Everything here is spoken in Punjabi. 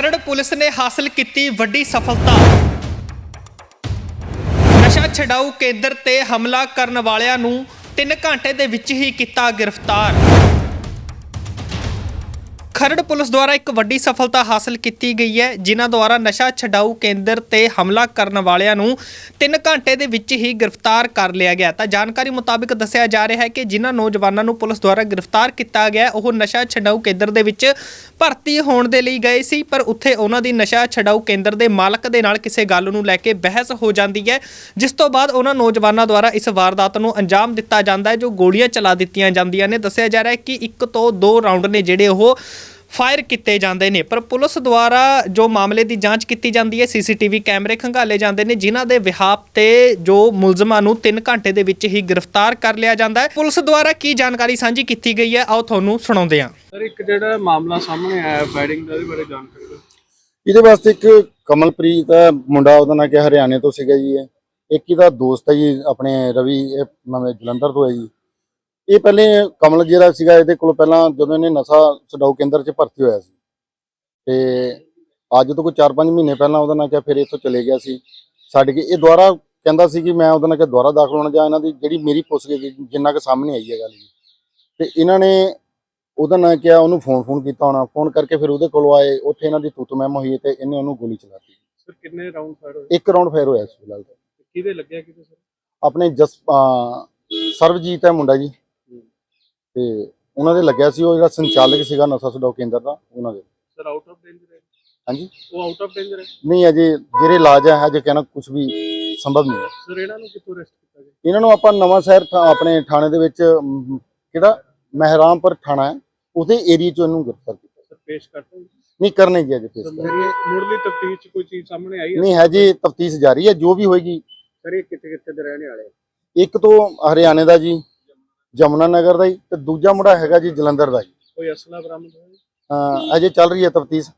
ਖਰੜ ਪੁਲਿਸ ਨੇ ਹਾਸਲ ਕੀਤੀ ਵੱਡੀ ਸਫਲਤਾ। ਨਸ਼ਾ ਛਡਾਊ ਕੇਂਦਰ ਤੇ ਹਮਲਾ ਕਰਨ ਵਾਲਿਆਂ ਨੂੰ 3 ਘੰਟੇ ਦੇ ਵਿੱਚ ਹੀ ਕੀਤਾ ਗ੍ਰਿਫਤਾਰ। ਖਰੜ ਪੁਲਿਸ ਦੁਆਰਾ ਇੱਕ ਵੱਡੀ ਸਫਲਤਾ ਹਾਸਲ ਕੀਤੀ ਗਈ ਹੈ, ਜਿਨ੍ਹਾਂ ਦੁਆਰਾ ਨਸ਼ਾ ਛਡਾਊ ਕੇਂਦਰ ਤੇ ਹਮਲਾ ਕਰਨ ਵਾਲਿਆਂ ਨੂੰ 3 ਘੰਟੇ ਦੇ ਵਿੱਚ ਹੀ ਗ੍ਰਿਫਤਾਰ ਕਰ ਲਿਆ ਗਿਆ। ਤਾਂ ਜਾਣਕਾਰੀ ਮੁਤਾਬਕ ਦੱਸਿਆ ਜਾ ਰਿਹਾ ਹੈ ਕਿ ਜਿਨ੍ਹਾਂ ਨੌਜਵਾਨਾਂ ਨੂੰ ਪੁਲਿਸ ਦੁਆਰਾ ਗ੍ਰਿਫਤਾਰ ਕੀਤਾ ਗਿਆ, ਉਹ ਨਸ਼ਾ ਛਡਾਊ ਕੇਂਦਰ ਦੇ ਵਿੱਚ ਭਰਤੀ ਹੋਣ ਦੇ ਲਈ ਗਏ ਸੀ, ਪਰ ਉੱਥੇ ਉਹਨਾਂ ਦੀ ਨਸ਼ਾ ਛਡਾਊ ਕੇਂਦਰ ਦੇ ਮਾਲਕ ਦੇ ਨਾਲ ਕਿਸੇ ਗੱਲ ਨੂੰ ਲੈ ਕੇ ਬਹਿਸ ਹੋ ਜਾਂਦੀ ਹੈ, ਜਿਸ ਤੋਂ ਬਾਅਦ ਉਹਨਾਂ ਨੌਜਵਾਨਾਂ ਦੁਆਰਾ ਇਸ ਵਾਰਦਾਤ ਨੂੰ ਅੰਜਾਮ ਦਿੱਤਾ ਜਾਂਦਾ ਹੈ, ਜੋ ਗੋਲੀਆਂ ਚਲਾ ਦਿੱਤੀਆਂ ਜਾਂਦੀਆਂ ਨੇ। ਦੱਸਿਆ ਜਾ ਰਿਹਾ ਹੈ ਕਿ ਇੱਕ ਤੋਂ ਦੋ ਰਾਉਂਡ ਨੇ ਜਿਹੜੇ ਉਹ ਫਾਇਰ ਕੀਤੇ ਜਾਂਦੇ ਨੇ ਪਰ ਪੁਲਿਸ ਦੁਆਰਾ ਜੋ ਮਾਮਲੇ ਦੀ ਜਾਂਚ ਕੀਤੀ ਜਾਂਦੀ ਹੈ ਸੀਸੀਟੀਵੀ ਕੈਮਰੇ ਖੰਗਾਲੇ ਜਾਂਦੇ ਨੇ ਜਿਨ੍ਹਾਂ ਦੇ ਵਿਹਾਪ ਤੇ ਜੋ ਮੁਲਜ਼ਮਾਂ ਨੂੰ 3 ਘੰਟੇ ਦੇ ਵਿੱਚ ਹੀ ਗ੍ਰਿਫਤਾਰ ਕਰ ਲਿਆ ਜਾਂਦਾ ਹੈ। ਪੁਲਿਸ ਦੁਆਰਾ ਕੀ ਜਾਣਕਾਰੀ ਸਾਂਝੀ ਕੀਤੀ ਗਈ ਹੈ ਆਓ ਤੁਹਾਨੂੰ ਸੁਣਾਉਂਦੇ ਹਾਂ। ਸਰ ਇੱਕ ਜਿਹੜਾ ਮਾਮਲਾ ਸਾਹਮਣੇ ਆਇਆ ਫਾਇਰਿੰਗ ਦਾ ਉਹਦੇ ਬਾਰੇ ਜਾਣਕਾਰੀ ਦਿਓ। ਇਹਦੇ ਵਾਸਤੇ ਇੱਕ ਕਮਲਪ੍ਰੀਤ ਹੈ ਮੁੰਡਾ ਉਹਦਾ ਨਾਂ ਕਿ ਹਰਿਆਣੇ ਤੋਂ ਸੀਗਾ ਜੀ ਇਹ। ਇੱਕ ਇਹਦਾ ਦੋਸਤ ਹੈ ਜੀ ਆਪਣੇ ਰਵੀ ਇਹ ਨਵੇਂ ਜਲੰਧਰ ਤੋਂ ਹੈ ਜੀ। ਇਹ ਪਹਿਲੇ ਕਮਲ ਜਿਹੜਾ ਸੀਗਾ ਇਹਦੇ ਕੋਲ ਪਹਿਲਾਂ ਜਦੋਂ ਇਹਨੇ ਨਸ਼ਾ ਛਡਾਊ ਕੇਂਦਰ 'ਚ ਭਰਤੀ ਹੋਇਆ ਸੀ ਤੇ ਅੱਜ ਤੋਂ ਕੋਈ 4-5 ਮਹੀਨੇ ਪਹਿਲਾਂ ਉਹਦਾ ਨਾਂ ਕਿ ਫਿਰ ਇੱਥੋਂ ਚਲੇ ਗਿਆ ਸੀ। ਛੱਡ ਕੇ ਇਹ ਦੁਬਾਰਾ ਕਹਿੰਦਾ ਸੀ ਕਿ ਮੈਂ ਉਹਦਾ ਨਾਂ ਕਿ ਦੁਬਾਰਾ ਦਾਖਲ ਹੋਣਾ ਜਾਂ ਇਹਨਾਂ ਦੀ ਜਿਹੜੀ ਮੇਰੀ ਪੁੱਛ ਗਈ ਜਿੰਨਾ ਕਿ ਸਾਹਮਣੇ ਆਈ ਹੈ ਗੱਲ ਜੀ। ਤੇ ਇਹਨਾਂ ਨੇ ਉਹਦਾ ਨਾਂ ਕਿਹਾ ਉਹਨੂੰ ਫੋਨ ਫੋਨ ਕੀਤਾ ਹੋਣਾ ਫੋਨ ਕਰਕੇ ਫਿਰ ਉਹਦੇ ਕੋਲ ਆਏ ਉੱਥੇ ਇਹਨਾਂ ਦੀ ਤੂਤ ਮਹਿਮ ਹੋਈ ਤੇ ਇਹਨੇ ਉਹਨੂੰ ਗੋਲੀ ਚਲਾਤੀ। ਸਰ ਕਿੰਨੇ ਰਾਉਂਡ ਫਾਇਰ ਹੋਏ? ਇੱਕ ਰਾਉਂਡ ਫਾਇਰ ਹੋਇਆ ਸੀ ਫਿਲਹਾਲ। ਕਿਹਦੇ ਲੱਗਿਆ ਕਿਤੇ ਸਰ? ਆਪਣੇ ਜਸ ਸਰਵਜੀਤ ਹੈ ਮੁੰਡਾ ਜੀ। ਤੇ ਉਹਨਾਂ ਦੇ ਲੱਗਿਆ ਸੀ ਉਹ ਜਿਹੜਾ ਸੰਚਾਲਕ ਸੀਗਾ ਨਸ਼ਾ ਛਡਾਊ ਕੇਂਦਰ ਦਾ ਉਹਨਾਂ ਦੇ। ਸਰ ਆਊਟ ਆਫ ਡੇਂਜਰ ਹੈ। ਹਾਂਜੀ? ਉਹ ਆਊਟ ਆਫ ਡੇਂਜਰ ਹੈ। ਨਹੀਂ ਅਜੇ ਜਿਹੜੇ ਇਲਾਜ ਹੈ ਹਜੇ ਕਹਿਣਾ ਕੁਝ ਵੀ ਸੰਭਵ ਨਹੀਂ ਹੈ। ਸਰ ਇਹਨਾਂ ਨੂੰ ਕਿੱਥੋਂ ਅਰੈਸਟ ਕੀਤਾ ਗਿਆ? ਇਹਨਾਂ ਨੂੰ ਆਪਾਂ ਨਵਾਂ ਸ਼ਹਿਰ ਆਪਣੇ ਥਾਣੇ ਦੇ ਵਿੱਚ ਕਿਹੜਾ? ਮਹਿਰਾਮਪੁਰ ਥਾਣਾ ਹੈ। ਉਹਦੇ ਏਰੀਆ ਚੋਂ ਇਹਨੂੰ ਗ੍ਰਿਫਤਾਰ ਕੀਤਾ ਸਰ ਪੇਸ਼ ਕਰਤਾ ਜੀ? ਨਹੀਂ ਕਰਨੇ ਜੀ ਅਜੇ ਪੇਸ਼ ਮੁਰਲੀ ਮੁਰਲੀ ਤਫਤੀਸ਼ ਚ ਕੋਈ ਚੀਜ਼ ਸਾਹਮਣੇ ਆਈ ਹੈ? ਨਹੀਂ ਹਜੇ ਤਫਤੀਸ਼ ਜਾਰੀ ਹੈ ਜੋ ਵੀ ਹੋਏਗੀ। ਸਰ ਇਹ ਕਿੱਥੇ ਕਿੱਥੇ ਦੇ ਰਹਿਣੇ ਵਾਲੇ? ਇੱਕ ਤੋਂ ਹਰਿਆਣੇ ਦਾ ਜੀ ਜਮਨਾ ਨਗਰ ਦਾ ਜੀ ਤੇ ਦੂਜਾ ਮੁੰਡਾ ਹੈਗਾ ਜੀ ਜਲੰਧਰ ਦਾ ਜੀ ਕੋਈ ਅਸਲਾ ਬਰਾਮਦ ਹੋਇਆ? ਅਹ ਅਜੇ ਚੱਲ ਰਹੀ ਹੈ ਤਫਤੀਸ਼